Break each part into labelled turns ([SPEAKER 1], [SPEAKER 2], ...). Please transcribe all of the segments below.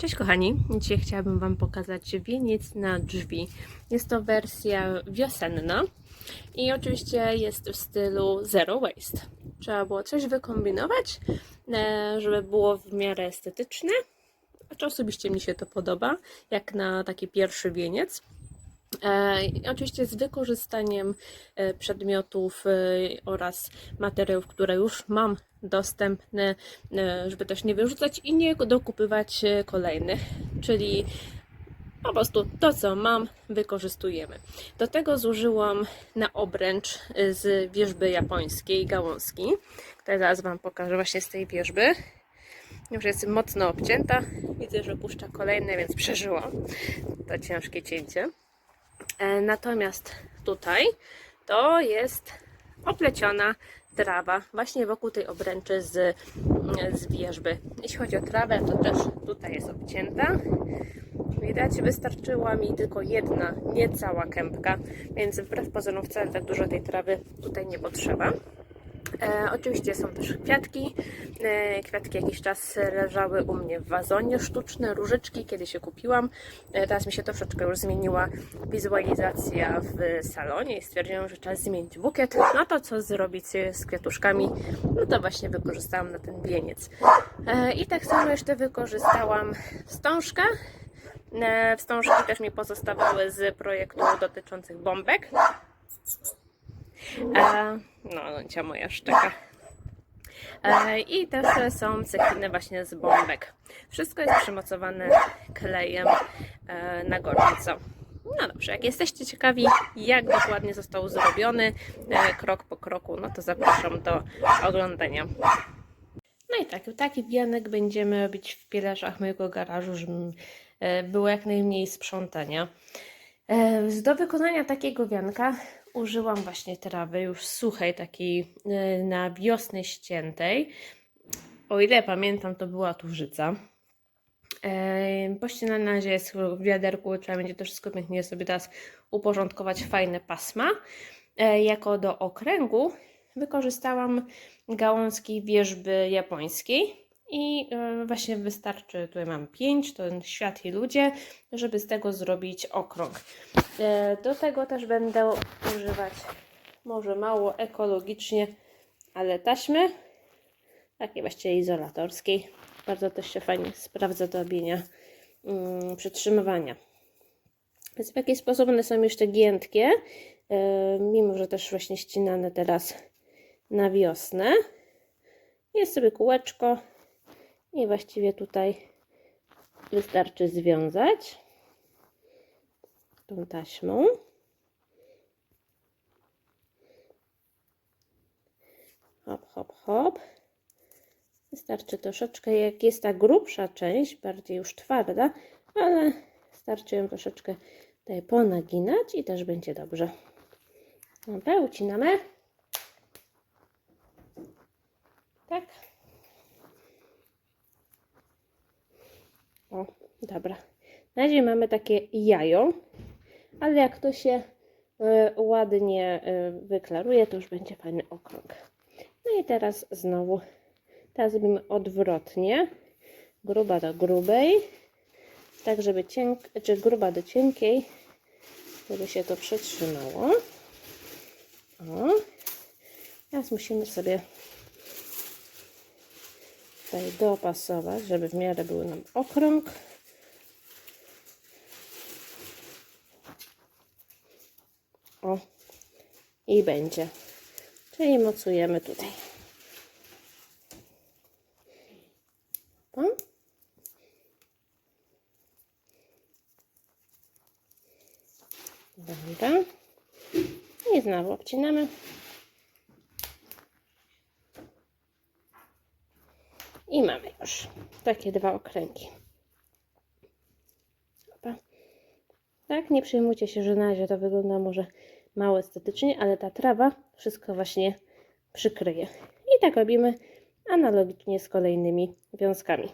[SPEAKER 1] Cześć kochani, dzisiaj chciałabym Wam pokazać wieniec na drzwi. Jest to wersja wiosenna i oczywiście jest w stylu zero waste. Trzeba było coś wykombinować, e, żeby było w miarę estetyczne. Znaczy osobiście mi się to podoba, jak na taki pierwszy wieniec. E, oczywiście z wykorzystaniem e, przedmiotów e, oraz materiałów, które już mam dostępne, żeby też nie wyrzucać i nie dokupywać kolejnych, czyli po prostu to, co mam, wykorzystujemy. Do tego zużyłam na obręcz z wierzby japońskiej, gałązki, które zaraz Wam pokażę właśnie z tej wierzby. Już jest mocno obcięta. Widzę, że puszcza kolejne, więc przeżyłam to ciężkie cięcie. E, Natomiast tutaj to jest opleciona trawa właśnie wokół tej obręczy z, z wierzby. Jeśli chodzi o trawę, to też tutaj jest obcięta. Widać, wystarczyła mi tylko jedna, nie cała kępka, więc wbrew pozorom wcale tak dużo tej trawy tutaj nie potrzeba. E, oczywiście są też kwiatki. E, kwiatki jakiś czas leżały u mnie w wazonie sztuczne, różyczki, kiedy się kupiłam. E, teraz mi się troszeczkę już zmieniła wizualizacja w salonie i stwierdziłam, że czas zmienić bukiet. No to co zrobić z kwiatuszkami? No to właśnie wykorzystałam na ten wieniec. E, I tak samo jeszcze wykorzystałam wstążkę. E, Wstążki też mi pozostawały z projektu dotyczących bombek. E, no, Loncia moja szczeka. E, I też są cekiny właśnie z bombek. Wszystko jest przymocowane klejem e, na gorąco. No dobrze, jak jesteście ciekawi, jak dokładnie został zrobiony, e, krok po kroku, no to zapraszam do oglądania. No i tak, taki wianek będziemy robić w pielerzach mojego garażu, żeby e, było jak najmniej sprzątania. E, Do wykonania takiego wianka użyłam właśnie trawy już suchej, takiej e, na wiosnę ściętej. O ile pamiętam, to była tużyca. Pościelana na razie jest w wiaderku, trzeba będzie to wszystko pięknie sobie teraz uporządkować, fajne pasma. E, Jako do okręgu wykorzystałam gałązki wierzby japońskiej i e, właśnie wystarczy, tutaj mam pięć, to świat i ludzie, żeby z tego zrobić okrąg. E, Do tego też będę używać może mało ekologicznie, ale taśmy, takiej właściwie izolatorskiej. Bardzo też się fajnie sprawdza do robienia mm, przytrzymywania. Więc w jaki sposób one są jeszcze giętkie, e, mimo że też właśnie ścinane teraz na wiosnę. Jest sobie kółeczko i właściwie tutaj wystarczy związać tą taśmą. Hop, hop, hop. Wystarczy troszeczkę, jak jest ta grubsza część, bardziej już twarda, ale starczy ją troszeczkę tutaj ponaginać i też będzie dobrze. Dobra, ucinamy. Tak. O, dobra. Na razie mamy takie jajo, ale jak to się y, ładnie y, wyklaruje, to już będzie fajny okrąg. No i teraz znowu, teraz robimy odwrotnie, gruba do grubej, tak żeby cienk, czy gruba do cienkiej, żeby się to przytrzymało. O. Teraz musimy sobie tutaj dopasować, żeby w miarę był nam okrąg. O, i będzie. Czyli mocujemy tutaj. O. Dobra. I znowu obcinamy. I mamy już takie dwa okręgi. Opa. Tak, nie przejmujcie się, że na razie to wygląda może mało estetycznie, ale ta trawa wszystko właśnie przykryje. I tak robimy analogicznie z kolejnymi wiązkami.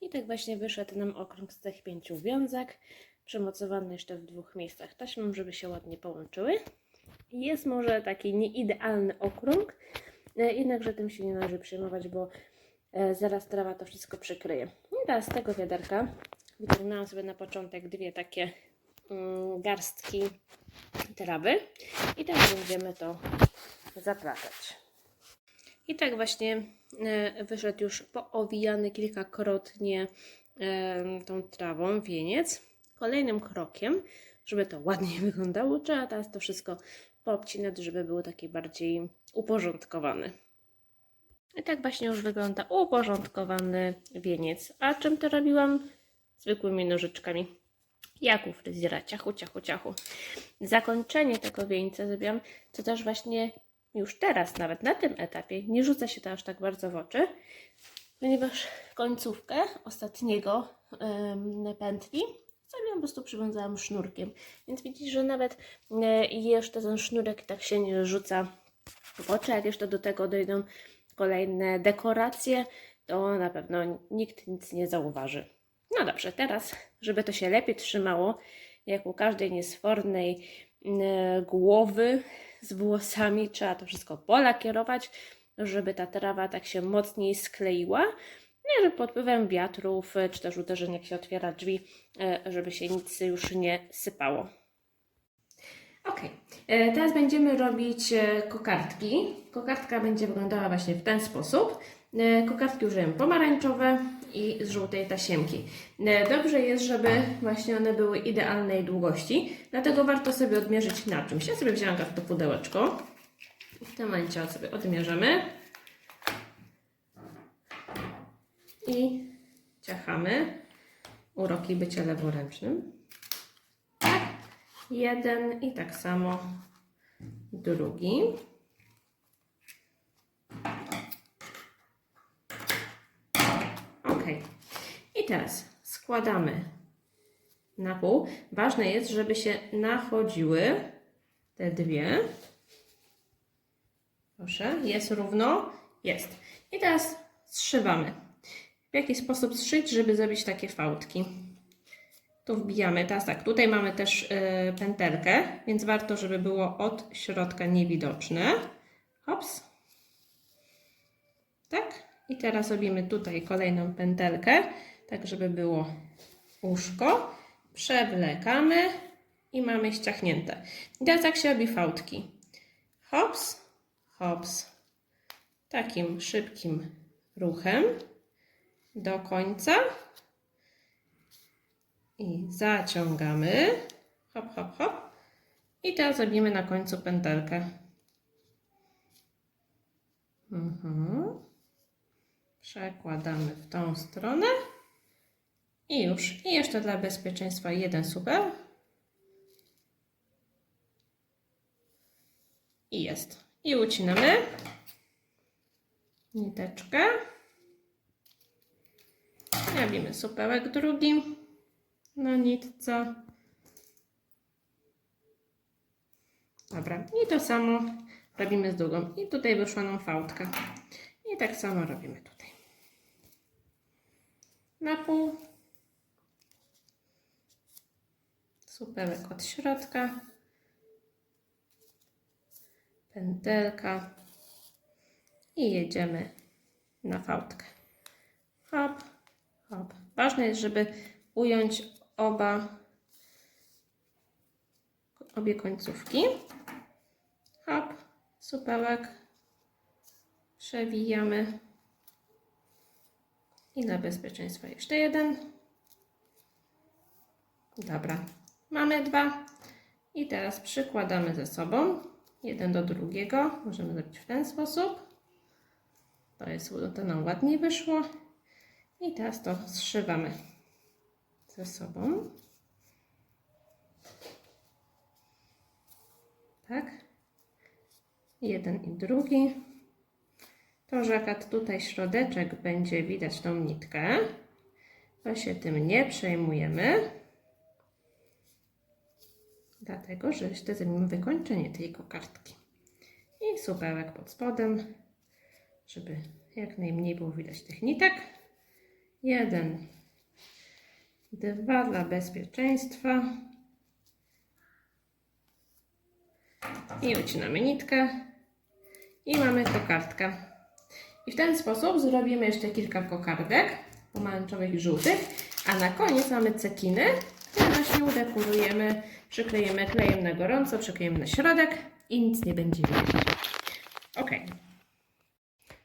[SPEAKER 1] I tak właśnie wyszedł nam okrąg z tych pięciu wiązek, przymocowany jeszcze w dwóch miejscach taśmą, żeby się ładnie połączyły. Jest może taki nieidealny okrąg, e, jednakże tym się nie należy przejmować, bo zaraz trawa to wszystko przykryje. I teraz z tego wiaderka wyciągnęłam sobie na początek dwie takie mm, garstki trawy i teraz będziemy to zaplatać. I tak właśnie e, wyszedł już poowijany kilkakrotnie e, tą trawą wieniec. Kolejnym krokiem, żeby to ładniej wyglądało, trzeba teraz to wszystko poobcinać, żeby był taki bardziej uporządkowany. I tak właśnie już wygląda uporządkowany wieniec. A czym to robiłam? Zwykłymi nożyczkami. Jak u fryzjera, ciachu, ciachu, ciachu. Zakończenie tego wieńca zrobiłam, to też właśnie już teraz, nawet na tym etapie, nie rzuca się to aż tak bardzo w oczy, ponieważ końcówkę ostatniego em, pętli sobie po prostu przywiązałam sznurkiem. Więc widzisz, że nawet e, jeszcze ten sznurek tak się nie rzuca w oczy. Jak jeszcze do tego dojdą kolejne dekoracje, to na pewno nikt nic nie zauważy. No dobrze, teraz, żeby to się lepiej trzymało, jak u każdej niesfornej e, głowy z włosami, trzeba to wszystko polakierować, żeby ta trawa tak się mocniej skleiła. Nie, że pod wpływem wiatrów, e, czy też uderzeń, jak się otwiera drzwi, e, żeby się nic już nie sypało. Ok, teraz będziemy robić e, kokardki. Kokardka będzie wyglądała właśnie w ten sposób. E, Kokardki użyłem pomarańczowe i z żółtej tasiemki. E, Dobrze jest, żeby właśnie one były idealnej długości, dlatego warto sobie odmierzyć na czymś. Ja sobie wzięłam to pudełeczko. W tym momencie sobie odmierzamy. I ciachamy. Uroki bycia leworęcznym. Jeden i tak samo drugi. Ok. I teraz składamy na pół. Ważne jest, żeby się nachodziły te dwie. Proszę, jest równo? Jest. I teraz zszywamy. W jaki sposób zszyć, żeby zrobić takie fałdki? Tu wbijamy, teraz tak, tutaj mamy też y, pętelkę, więc warto, żeby było od środka niewidoczne. Hops. Tak. I teraz robimy tutaj kolejną pętelkę, tak żeby było uszko. Przewlekamy i mamy ściachnięte. I teraz jak się robi fałdki? Hops, hops. Takim szybkim ruchem do końca. I zaciągamy. Hop, hop, hop. I teraz robimy na końcu pętelkę. Mhm. Przekładamy w tą stronę. I już. I jeszcze dla bezpieczeństwa jeden super. I jest. I ucinamy niteczkę. Robimy supełek drugi na nitce. Dobra, i to samo robimy z drugą. I tutaj wyszła nam fałdka. I tak samo robimy tutaj. Na pół. Supełek od środka. Pętelka. I jedziemy na fałdkę. Hop, hop. Ważne jest, żeby ująć oba, obie końcówki. Hop, supełek. Przewijamy. I dla bezpieczeństwa jeszcze jeden. Dobra, mamy dwa. I teraz przykładamy ze sobą jeden do drugiego. Możemy zrobić w ten sposób. To jest, to nam ładniej wyszło. I teraz to zszywamy ze sobą. Tak. Jeden i drugi. To, że akurat tutaj środeczek będzie widać tą nitkę, to się tym nie przejmujemy. Dlatego, że jeszcze zrobimy wykończenie tej kokardki. I supełek pod spodem, żeby jak najmniej było widać tych nitek. Jeden, dwa dla bezpieczeństwa. I ucinamy nitkę. I mamy kokardkę. I w ten sposób zrobimy jeszcze kilka kokardek pomarańczowych i żółtych, a na koniec mamy cekiny, które właśnie udekorujemy, przykleimy klejem na gorąco, przyklejemy na środek i nic nie będzie widać. Ok.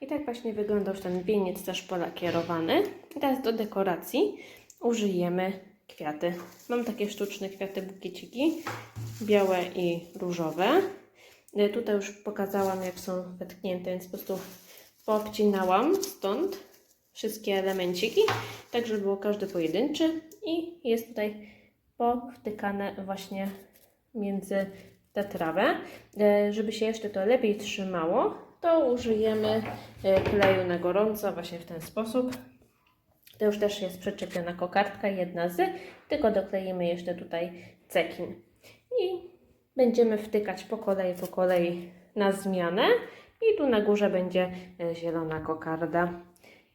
[SPEAKER 1] I tak właśnie wygląda już ten wieniec też polakierowany. Teraz do dekoracji użyjemy kwiaty. Mam takie sztuczne kwiaty bukieciki, białe i różowe. E, Tutaj już pokazałam, jak są wetknięte, więc po prostu poobcinałam stąd wszystkie elemenciki, tak żeby było każdy pojedynczy i jest tutaj powtykane właśnie między tę trawę. E, Żeby się jeszcze to lepiej trzymało, to użyjemy e, kleju na gorąco właśnie w ten sposób. To już też jest przyczepiona kokardka, jedna z, tylko dokleimy jeszcze tutaj cekin. I będziemy wtykać po kolei, po kolei na zmianę. I tu na górze będzie e, zielona kokarda.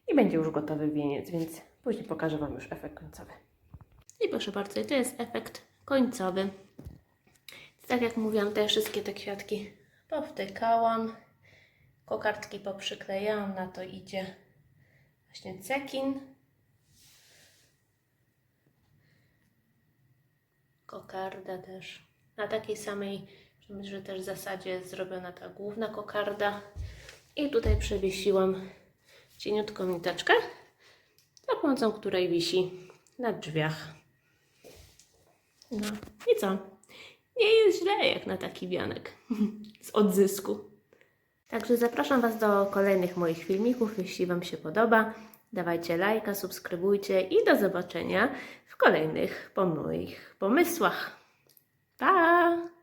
[SPEAKER 1] I będzie już gotowy wieniec, więc później pokażę Wam już efekt końcowy. I proszę bardzo, to jest efekt końcowy. Tak jak mówiłam, te wszystkie te kwiatki powtykałam. Kokardki poprzyklejałam, na to idzie właśnie cekin. Kokarda też. Na takiej samej, że też zasadzie zrobiona ta główna kokarda. I tutaj przewiesiłam cieniutką niteczkę, za pomocą której wisi na drzwiach. No i co? Nie jest źle jak na taki wianek z odzysku. Także zapraszam Was do kolejnych moich filmików, jeśli Wam się podoba. Dawajcie lajka, subskrybujcie i do zobaczenia w kolejnych po moich pomysłach. Pa!